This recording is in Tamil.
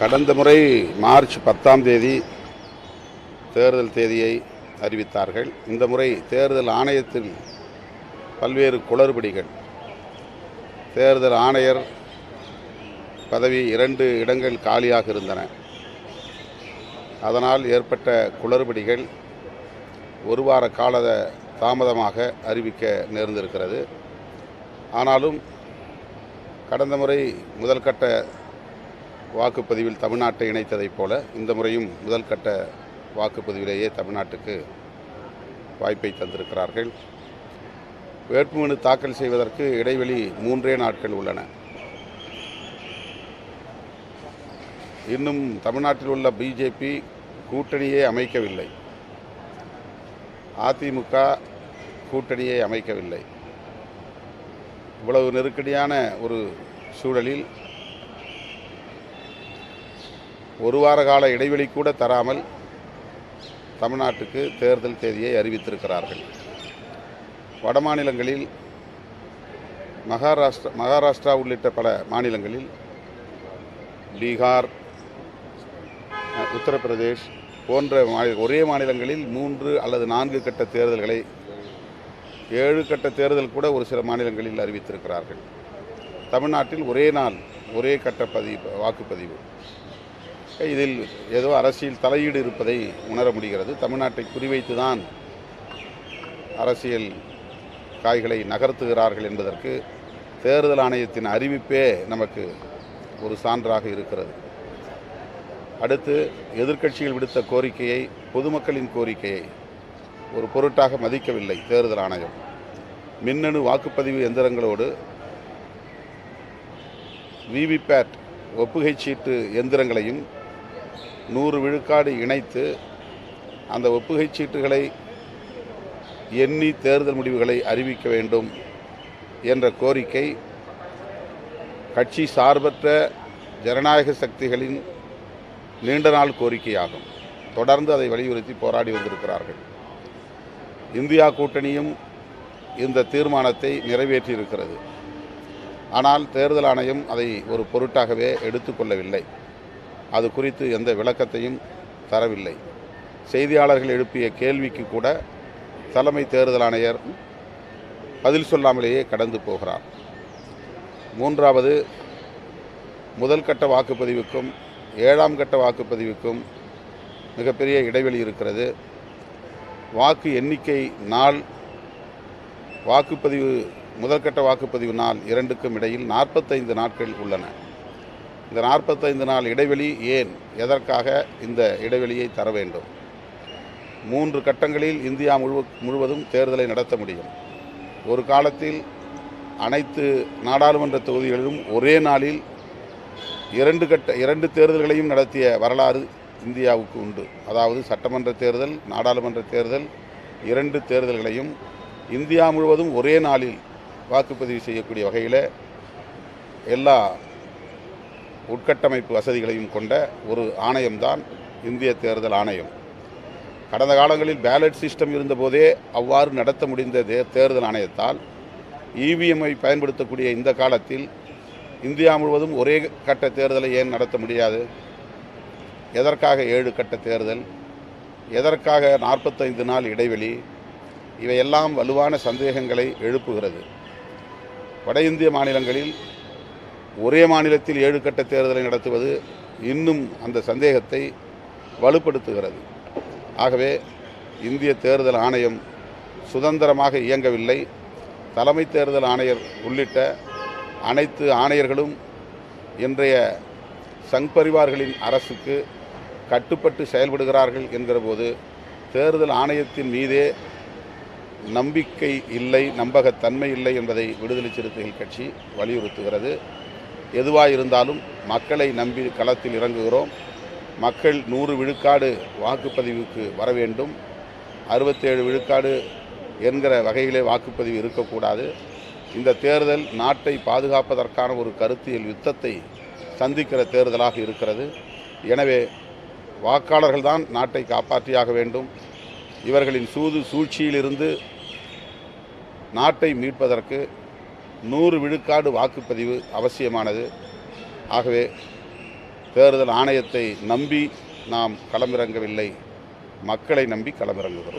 கடந்த முறை மார்ச் பத்தாம் தேதி தேர்தல் தேதியை அறிவித்தார்கள். இந்த முறை தேர்தல் ஆணையத்தில் பல்வேறு குளறுபடிகள். தேர்தல் ஆணையர் பதவி இரண்டு இடங்கள் காலியாக இருந்தன. அதனால் ஏற்பட்ட குளறுபடிகள் ஒரு வார கால தாமதமாக அறிவிக்க நேர்ந்திருக்கிறது. ஆனாலும் கடந்த முறை முதல்கட்ட வாக்குப்பதிவில் தமிழ்நாட்டை இணைத்ததைப் போல இந்த முறையும் முதல் கட்ட வாக்குப்பதிவிலேயே தமிழ்நாட்டுக்கு வாய்ப்பை தந்திருக்கிறார்கள். வேட்புமனு தாக்கல் செய்வதற்கு இடைவெளி மூன்றே நாட்கள் உள்ளன. இன்னும் தமிழ்நாட்டில் உள்ள பிஜேபி கூட்டணியே அமைக்கவில்லை. அதிமுக கூட்டணியை அமைக்கவில்லை. இவ்வளவு நெருக்கடியான ஒரு சூழலில் ஒரு வார கால இடைவெளி கூட தராமல் தமிழ்நாட்டுக்கு தேர்தல் தேதியை அறிவித்திருக்கிறார்கள். வட மாநிலங்களில் மகாராஷ்டிரா மகாராஷ்டிரா உள்ளிட்ட பல மாநிலங்களில் பீகார் உத்தரப்பிரதேஷ் போன்ற மாநில ஒரே மாநிலங்களில் மூன்று அல்லது நான்கு கட்ட தேர்தல்களை ஏழு கட்ட தேர்தல் கூட ஒரு சில மாநிலங்களில் அறிவித்திருக்கிறார்கள். தமிழ்நாட்டில் ஒரே நாள் ஒரே கட்ட பதிவு வாக்குப்பதிவு. இதில் ஏதோ அரசியல் தலையீடு இருப்பதை உணர முடிகிறது. தமிழ்நாட்டை குறிவைத்து தான் அரசியல் காய்களை நகர்த்துகிறார்கள் என்பதற்கு தேர்தல் ஆணையத்தின் அறிவிப்பே நமக்கு ஒரு சான்றாக இருக்கிறது. அடுத்து எதிர்க்கட்சிகள் விடுத்த கோரிக்கையை பொதுமக்களின் கோரிக்கையை ஒரு பொருட்டாக மதிக்கவில்லை தேர்தல் ஆணையம். மின்னணு வாக்குப்பதிவு எந்திரங்களோடு விவிபேட் ஒப்புகை சீட்டு எந்திரங்களையும் நூறு விழுக்காடு இணைத்து அந்த ஒப்புகைச் சீட்டுகளை எண்ணி தேர்தல் முடிவுகளை அறிவிக்க வேண்டும் என்ற கோரிக்கை கட்சி சார்பற்ற ஜனநாயக சக்திகளின் நீண்ட நாள் கோரிக்கையாகும். தொடர்ந்து அதை வலியுறுத்தி போராடி வந்திருக்கிறார்கள். இந்தியா கூட்டணியும் இந்த தீர்மானத்தை நிறைவேற்றியிருக்கிறது. ஆனால் தேர்தல் ஆணையம் அதை ஒரு பொருட்டாகவே எடுத்துக்கொள்ளவில்லை. அது குறித்து எந்த விளக்கத்தையும் தரவில்லை. செய்தியாளர்கள் எழுப்பிய கேள்விக்கு கூட தலைமை தேர்தல் ஆணையர் பதில் சொல்லாமலேயே கடந்து போகிறார். மூன்றாவது முதல் கட்ட வாக்குப்பதிவுக்கும் ஏழாம் கட்ட வாக்குப்பதிவுக்கும் மிகப்பெரிய இடைவெளி இருக்கிறது. வாக்கு எண்ணிக்கை நாள் வாக்குப்பதிவு முதற்கட்ட வாக்குப்பதிவு நாள் இரண்டுக்கும் இடையில் நாற்பத்தைந்து நாட்கள் உள்ளன. இந்த நாற்பத்தைந்து நாள் இடைவெளி ஏன் எதற்காக இந்த இடைவெளியை தர வேண்டும்? மூன்று கட்டங்களில் இந்தியா முழு முழுவதும் தேர்தலை நடத்த முடியும். ஒரு காலத்தில் அனைத்து நாடாளுமன்ற தொகுதிகளிலும் ஒரே நாளில் இரண்டு கட்ட இரண்டு தேர்தல்களையும் நடத்திய வரலாறு இந்தியாவுக்கு உண்டு. அதாவது சட்டமன்ற தேர்தல் நாடாளுமன்ற தேர்தல் இரண்டு தேர்தல்களையும் இந்தியா முழுவதும் ஒரே நாளில் வாக்குப்பதிவு செய்யக்கூடிய வகையில் எல்லா உட்கட்டமைப்பு வசதிகளையும் கொண்ட ஒரு ஆணையம்தான் இந்திய தேர்தல் ஆணையம். கடந்த காலங்களில் பேலட் சிஸ்டம் இருந்தபோதே அவ்வாறு நடத்த முடிந்த தே- தேர்தல் ஆணையத்தால் இவிஎம்ஐ பயன்படுத்தக்கூடிய இந்த காலத்தில் இந்தியா முழுவதும் ஒரே கட்ட தேர்தலை ஏன் நடத்த முடியாது? எதற்காக ஏழு கட்ட தேர்தல்? எதற்காக நாற்பத்தைந்து நாள் இடைவெளி? இவையெல்லாம் வலுவான சந்தேகங்களை எழுப்புகிறது. வட இந்திய மாநிலங்களில் ஒரே மாநிலத்தில் ஏழு கட்ட தேர்தலை நடத்துவது இன்னும் அந்த சந்தேகத்தை வலுப்படுத்துகிறது. ஆகவே இந்திய தேர்தல் ஆணையம் சுதந்திரமாக இயங்கவில்லை. தலைமை தேர்தல் ஆணையர் உள்ளிட்ட அனைத்து ஆணையர்களும் இன்றைய சங் பரிவார்களின் அரசுக்கு கட்டுப்பட்டு செயல்படுகிறார்கள் என்கிற போது தேர்தல் ஆணையத்தின் மீதே நம்பிக்கை இல்லை நம்பகத்தன்மை இல்லை என்பதை விடுதலை சிறுத்தைகள் கட்சி வலியுறுத்துகிறது. எதுவாக இருந்தாலும் மக்களை நம்பி களத்தில் இறங்குகிறோம். மக்கள் நூறு விழுக்காடு வாக்குப்பதிவுக்கு வர வேண்டும். அறுபத்தேழு விழுக்காடு என்கிற வகையிலே வாக்குப்பதிவு இருக்கக்கூடாது. இந்த தேர்தல் நாட்டை பாதுகாப்பதற்கான ஒரு கருத்தியல் யுத்தத்தை சந்திக்கிற தேர்தலாக இருக்கிறது. எனவே வாக்காளர்கள் தான் நாட்டை காப்பாற்றியாக வேண்டும். இவர்களின் சூது சூழ்ச்சியிலிருந்து நாட்டை மீட்பதற்கு நூறு விழுக்காடு வாக்குப்பதிவு அவசியமானது. ஆகவே தேர்தல் ஆணையத்தை நம்பி நாம் களமிறங்கவில்லை. மக்களை நம்பி களமிறங்குகிறோம்.